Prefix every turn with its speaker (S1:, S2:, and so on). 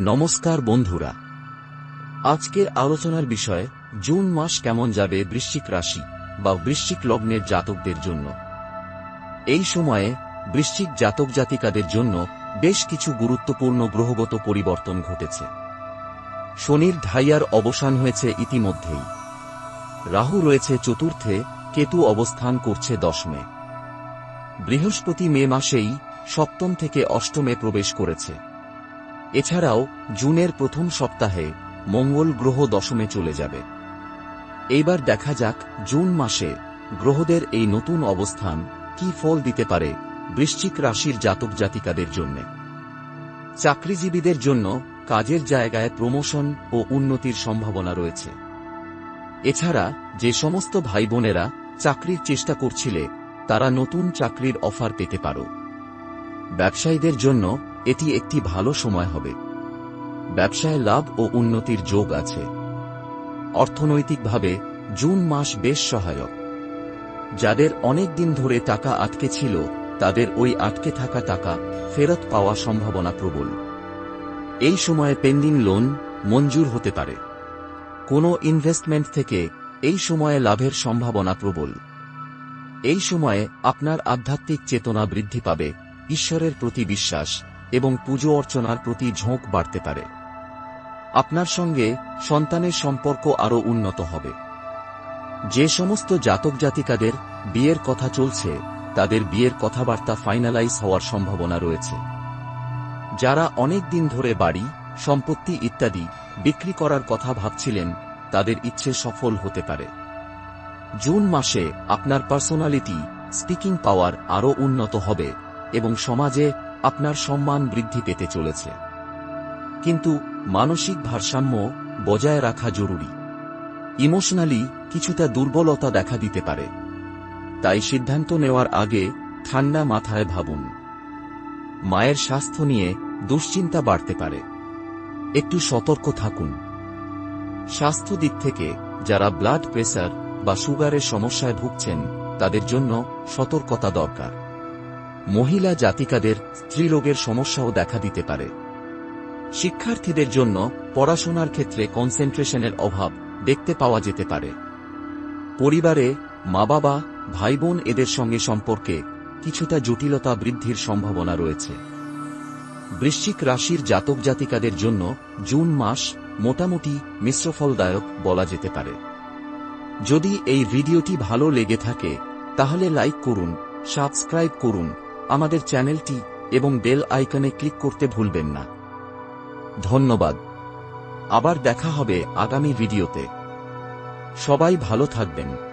S1: নমস্কার বন্ধুরা। আজকের আলোচনার বিষয়, জুন মাস কেমন যাবে বৃশ্চিক রাশি বা বৃশ্চিক লগ্নের জাতকদের জন্য। এই সময়ে বৃশ্চিক জাতক জাতিকাদের জন্য বেশ কিছু গুরুত্বপূর্ণ গ্রহগত পরিবর্তন ঘটেছে। শনির ঢাইয়ার অবসান হয়েছে ইতিমধ্যেই। রাহু রয়েছে চতুর্থে, কেতু অবস্থান করছে দশমে। বৃহস্পতি মে মাসেই সপ্তম থেকে অষ্টমে প্রবেশ করেছে। এছাড়াও, জুনের প্রথম সপ্তাহে মঙ্গল গ্রহ দশমে চলে যাবে। এইবার দেখা যাক জুন মাসে গ্রহদের এই নতুন অবস্থান কি ফল দিতে পারে বৃশ্চিক রাশির জাতক জাতিকাদের জন্য। চাকরিজীবীদের জন্য কাজের জায়গায় প্রমোশন ও উন্নতির সম্ভাবনা রয়েছে। এছাড়া, যে সমস্ত ভাই বোনেরা চাকরির চেষ্টা করছিলে, তারা নতুন চাকরির অফার পেতে পারো। ব্যবসায়ীদের জন্য এটি একটি ভালো সময় হবে। ব্যবসায় লাভ ও উন্নতির যোগ আছে। অর্থনৈতিকভাবে, জুন মাস বেশ সহায়ক। যাদের অনেক দিন ধরে টাকা আটকে ছিল, তাদের ওই আটকে থাকা টাকা ফেরত পাওয়া সম্ভাবনা প্রবল। এই সময়ে পেন্ডিং লোন মঞ্জুর হতে পারে। কোনো ইনভেস্টমেন্ট থেকে এই সময়ে লাভের সম্ভাবনা প্রবল। এই সময়ে আপনার আধ্যাত্মিক চেতনা বৃদ্ধি পাবে, ঈশ্বরের প্রতি বিশ্বাস। এবং পুজো অর্চনার প্রতি ঝোঁক বাড়তে পারে। আপনার সঙ্গে সন্তানের সম্পর্ক আরও উন্নত হবে। যে সমস্ত জাতক জাতিকাদের বিয়ের কথা চলছে, তাদের বিয়ের কথাবার্তা ফাইনালাইজ হওয়ার সম্ভাবনা রয়েছে। যারা অনেক দিন ধরে বাড়ি, সম্পত্তি ইত্যাদি বিক্রি করার কথা ভাবছিলেন, তাদের ইচ্ছে সফল হতে পারে। জুন মাসে আপনার পার্সোনালিটি, স্পিকিং পাওয়ার আরও উন্নত হবে এবং সমাজে আপনার সম্মান বৃদ্ধি পেতে চলেছে। কিন্তু মানসিক ভারসাম্য বজায় রাখা জরুরি। ইমোশনালি কিছুটা দুর্বলতা দেখা দিতে পারে। তাই সিদ্ধান্ত নেওয়ার আগে ঠান্ডা মাথায় ভাবুন। মায়ের স্বাস্থ্য নিয়ে দুশ্চিন্তা বাড়তে পারে। একটু সতর্ক থাকুন। স্বাস্থ্য দিক থেকে যারা ব্লাড প্রেসার বা সুগারের সমস্যায় ভুগছেন, তাদের জন্য সতর্কতা দরকার। মহিলা জাতিকাদের স্ত্রীরোগের সমস্যাও দেখা দিতে পারে। শিক্ষার্থীদের জন্য পড়াশোনার ক্ষেত্রে কনসেন্ট্রেশনের অভাব দেখতে পাওয়া যেতে পারে। পরিবারে মা বাবা ভাই বোন এদের সঙ্গে সম্পর্কে কিছুটা জটিলতা বৃদ্ধির সম্ভাবনা রয়েছে। বৃশ্চিক রাশির জাতক জাতিকাদের জন্য জুন মাস মোটামুটি মিশ্রফলদায়ক বলা যেতে পারে। যদি এই ভিডিওটি ভালো লেগে থাকে, তাহলে লাইক করুন, সাবস্ক্রাইব করুন আমাদের চ্যানেলটি এবং বেল আইকনে ক্লিক করতে ভুলবেন না। ধন্যবাদ। আবার দেখা হবে আগামী ভিডিওতে। সবাই ভালো থাকবেন।